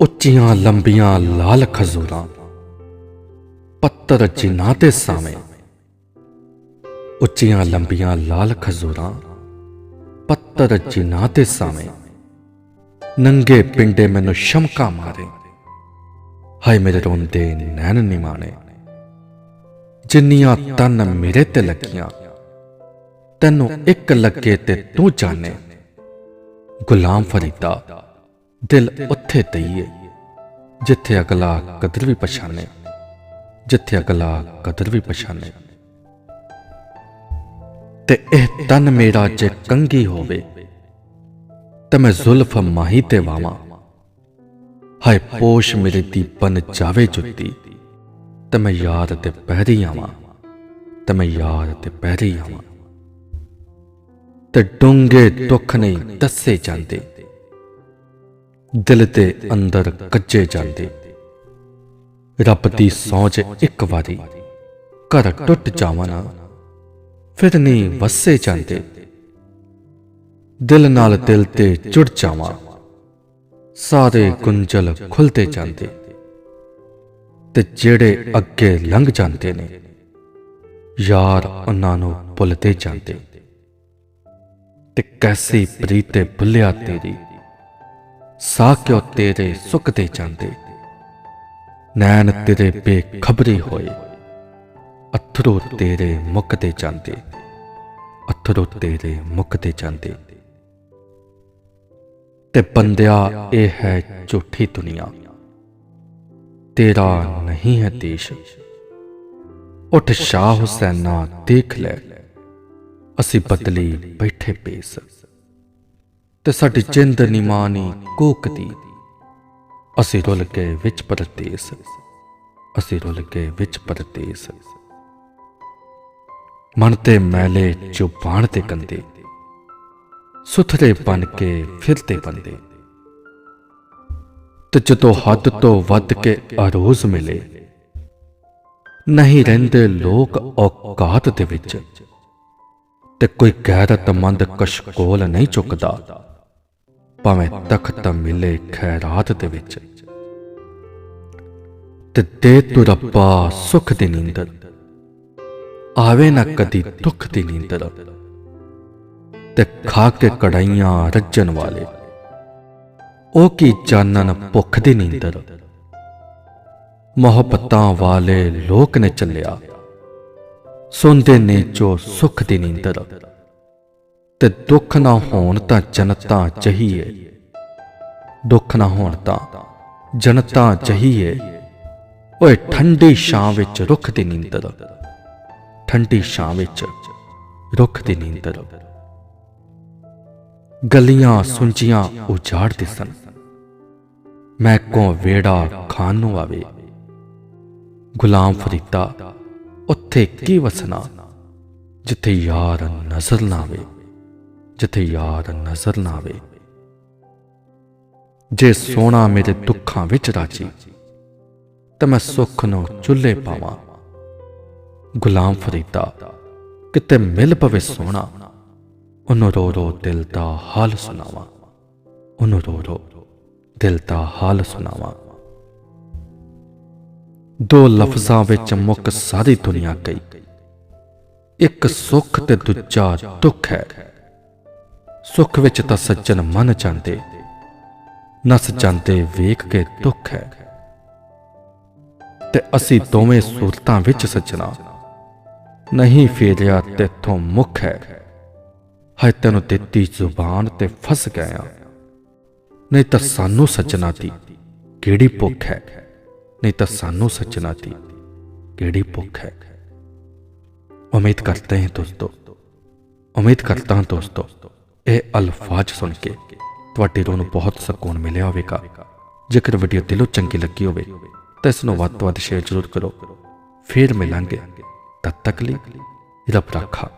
ਉੱਚੀਆਂ ਲੰਬੀਆਂ ਲਾਲ ਖਜ਼ੂਰਾਂ, ਪੱਤਰ ਜਿਨ੍ਹਾਂ ਦੇ ਸਾਵੇਂ ਉੱਚੀਆਂ ਲੰਬੀਆਂ ਲਾਲ ਖਜ਼ੂਰਾਂ, ਪੱਤਰ ਜਿਨ੍ਹਾਂ ਦੇ ਸਾਵੇਂ ਨੰਗੇ ਪਿੰਡੇ ਮੈਨੂੰ ਸ਼ਮਕਾ ਮਾਰੇ। ਹਾਏ ਮੇਰੇ ਰੋਂਦੇ ਨੈਣ ਨਿਮਾਣੇ। ਜਿੰਨੀਆਂ ਤਨ ਮੇਰੇ ਤੇ ਲੱਗੀਆਂ, ਤੈਨੂੰ ਇੱਕ ਲੱਗੇ ਤੇ ਤੂੰ ਜਾਣੇ। ਗੁਲਾਮ ਫਰੀਦਾ ਦਿਲ ਉੱਥੇ ਤਈਏ ਜਿੱਥੇ ਅਗਲਾ ਕਦਰ ਵੀ ਪਛਾਣੇ, ਜਿੱਥੇ ਅਗਲਾ ਕਦਰ ਵੀ ਪਛਾਣੇ। ਤੇ ਇਹ ਤਨ ਮੇਰਾ ਜੇ ਕੰਗੀ ਹੋਵੇ, ਤੇ ਮੈਂ ਜ਼ੁਲਫ ਮਾਹੀ ਤੇ ਵਾਵਾਂ। ਹਾਏ ਪੋਸ਼ ਮੇਰੇ ਦੀ ਬਨ ਜਾਵੇ ਜੁੱਤੀ, ਤੇ ਮੈਂ ਯਾਦ ਤੇ ਪਹਿਰੀ ਆਵਾਂ, ਤੇ ਮੈਂ ਯਾਦ ਤੇ ਪਹਿਰੀ ਆਵਾਂ। ਤੇ ਡੂੰਘੇ ਦੁੱਖ ਨਹੀਂ ਦੱਸੇ ਜਾਂਦੇ ਦਿਲ ਦੇ ਅੰਦਰ ਕੱਜੇ ਜਾਂਦੇ। ਰੱਬ ਦੀ ਸੌਂਚ ਇੱਕ ਵਾਰੀ ਘਰ ਟੁੱਟ ਜਾਵਾਂ ਨਾ, ਫਿਰ ਨਹੀਂ ਵਸੇ ਜਾਂਦੇ। ਦਿਲ ਨਾਲ ਦਿਲ ਤੇ ਜੁੜ ਜਾਵਾਂ, ਸਾਰੇ ਗੁੰਝਲ ਖੁੱਲਦੇ ਜਾਂਦੇ। ਤੇ ਜਿਹੜੇ ਅੱਗੇ ਲੰਘ ਜਾਂਦੇ ਨੇ, ਯਾਰ ਉਹਨਾਂ ਨੂੰ ਭੁੱਲਦੇ ਜਾਂਦੇ। ਤੇ ਕੈਸੀ ਪ੍ਰੀਤੇ ਭੁੱਲਿਆ ਤੇਰੀ ਸਾਹ ਕਿਉ ਤੇਰੇ ਸੁੱਕਦੇ ਜਾਂਦੇ। ਨੈਣ ਤੇਰੇ ਬੇਖਬਰੀ ਹੋਏ। ਅਥਰੂ ਤੇਰੇ ਮੁੱਕਦੇ ਜਾਂਦੇ। ਅਥਰੂ ਤੇਰੇ ਮੁੱਕਦੇ ਜਾਂਦੇ। ਤੇ ਬੰਦਿਆ, ਇਹ ਹੈ ਝੂਠੀ ਦੁਨੀਆ। ਤੇਰਾ ਨਹੀਂ ਹੈ ਦੇਸ਼। ਉੱਠ ਸ਼ਾਹ ਹੁਸੈਨਾ, ਦੇਖ ਲੈ। ਅਸੀਂ ਬਦਲੀ ਬੈਠੇ ਪੇਸ ਤੇ ਸਾਡੀ ਜਿੰਦ ਨਿਮਾਨੀ ਕੋਕਦੀ ਅਸੀਂ ਰੁਲ ਗਏ ਵਿੱਚ ਪਰਦੇਸ। ਅਸੀਂ ਰੁੱਲ ਗਏ ਵਿੱਚ ਪਰਦੇਸ। ਮਨ ਤੇ ਮੈਲੇ ਜ਼ੁਬਾਨ ਤੇ ਕੰਦੇ ਸੁਥਰੇ ਬਨ ਕੇ ਫਿਰਦੇ ਬੰਦੇ। ਤੇ ਜਦੋਂ ਹੱਦ ਤੋਂ ਵੱਧ ਕੇ ਅਰੋਜ਼ ਮਿਲੇ, ਨਹੀਂ ਰਹਿੰਦੇ ਲੋਕ ਔਕਾਤ ਦੇ ਵਿੱਚ। ਤੇ ਕੋਈ ਗੈਰਤਮੰਦ ਕਸ਼ਕੋਲ ਨਹੀਂ ਚੁੱਕਦਾ। ਭਾਵੇਂ ਤਖਤ ਮਿਲੇ ਖੈਰਾਤ ਦੇ ਵਿੱਚ। ਤੇ ਦੇ ਤੂੰ ਰੱਬਾ ਸੁਖ ਦੀ ਨੀਂਦਰ ਆਵੇ ਨਾ ਕਦੀ ਦੁੱਖ ਦੀ ਨੀਂਦਰ ਤੇ ਖਾ ਕੇ ਕੜਾਈਆਂ ਰੱਜਣ ਵਾਲੇ। ਉਹ ਕੀ ਜਾਣਨ ਭੁੱਖ ਦੀ ਨੀਂਦਰ ਮੁਹੱਬਤਾਂ ਵਾਲੇ ਲੋਕ ਨੇ ਚੱਲਿਆ। ਸੁਣਦੇ ਨੇ ਜੋ ਸੁਖ ਦੀ ਨੀਂਦਰ ਤੇ ਦੁੱਖ ਨਾ ਹੋਣ ਤਾਂ ਜਨਤਾ ਚਾਹੀਏ ਦੁੱਖ ਨਾ ਹੋਣ ਤਾਂ ਜਨਤਾ ਚਾਹੀਏ ਓਏ ਠੰਡੀ ਛਾਂ ਵਿੱਚ ਰੁੱਖ ਦੀ ਨੀਂਦਰ। ਠੰਡੀ ਛਾਂ ਵਿੱਚ ਰੁੱਖ ਦੀ ਨੀਂਦਰ। ਗਲੀਆਂ ਸੁੰਜੀਆਂ ਉਜਾੜ ਦਿਸਣ ਮੈਂ ਕੋ ਵੇੜਾ ਖਾਨ ਨੂੰ ਆਵੇ। ਗੁਲਾਮ ਫਰੀਦਾ, ਉੱਥੇ ਕੀ ਵਸਣਾ? ਜਿੱਥੇ ਯਾਰ ਨਜ਼ਰ ਨਾ ਆਵੇ। ਜਿੱਥੇ ਯਾਰ ਨਜ਼ਰ ਨਾ ਆਵੇ ਜੇ ਸੋਨਾ ਮੇਰੇ ਦੁੱਖਾਂ ਵਿੱਚ ਰਾਜੀ, ਤਾਂ ਮੈਂ ਸੁੱਖ ਨੂੰ ਚੁੱਲ੍ਹੇ ਪਾਵਾਂ। ਗੁਲਾਮ ਫਰੀਦਾ, ਕਿਤੇ ਮਿਲ ਪਵੇ ਸੋਨਾ ਉਹਨੂੰ ਰੋ ਰੋ ਦਿਲ ਦਾ ਹਾਲ ਸੁਣਾਵਾਂ। ਉਹਨੂੰ ਰੋ ਰੋ ਦਿਲ ਦਾ ਹਾਲ ਸੁਣਾਵਾਂ। ਦੋ ਲਫ਼ਜ਼ਾਂ ਵਿੱਚ ਮੁੱਕ ਸਾਰੀ ਦੁਨੀਆ ਗਈ। ਇੱਕ ਸੁੱਖ ਤੇ ਦੂਜਾ ਦੁੱਖ ਹੈ। ਸੁੱਖ ਵਿੱਚ ਤਾਂ ਸੱਜਣ ਮਨ ਜਾਂਦੇ ਨਸ ਜਾਂਦੇ ਵੇਖ ਕੇ ਦੁੱਖ ਹੈ। ਤੇ ਅਸੀਂ ਦੋਵੇਂ ਸੂਰਤਾਂ ਵਿੱਚ ਸੱਜਣਾ, ਨਹੀਂ ਫੇਰਿਆ ਤੇਥੋਂ ਮੁਖ ਹੈ। ਹਾਏ ਤੈਨੂੰ ਦਿੱਤੀ ਜ਼ੁਬਾਨ ਤੇ ਫਸ ਗਿਆ ਨਹੀਂ ਤਾਂ ਸਾਨੂੰ ਸੱਜਣਾ ਦੀ ਕਿਹੜੀ ਭੁੱਖ ਹੈ? ਨਹੀਂ ਤਾਂ ਸਾਨੂੰ ਸੱਜਣਾ ਦੀ ਕਿਹੜੀ ਭੁੱਖ ਹੈ? ਉਮੀਦ ਕਰਤੇ ਹਾਂ ਦੋਸਤੋ, ਉਮੀਦ ਕਰਤਾ ਹਾਂ ਦੋਸਤੋ ਇਹ ਅਲਫਾਜ਼ ਸੁਣ ਕੇ ਤੁਹਾਡੇ ਰੋਹ ਨੂੰ ਬਹੁਤ ਸਕੂਨ ਮਿਲਿਆ ਹੋਵੇਗਾ। ਜੇਕਰ ਵੀਡੀਓ ਦਿਲੋਂ ਚੰਗੀ ਲੱਗੀ ਹੋਵੇ, ਤਾਂ ਇਸ ਨੂੰ ਵੱਧ ਤੋਂ ਵੱਧ ਸ਼ੇਅਰ ਜ਼ਰੂਰ ਕਰੋ। ਫੇਰ ਮਿਲਾਂਗੇ ਤਦ ਤੱਕ ਲਈ ਰੱਬ ਰੱਖਾ।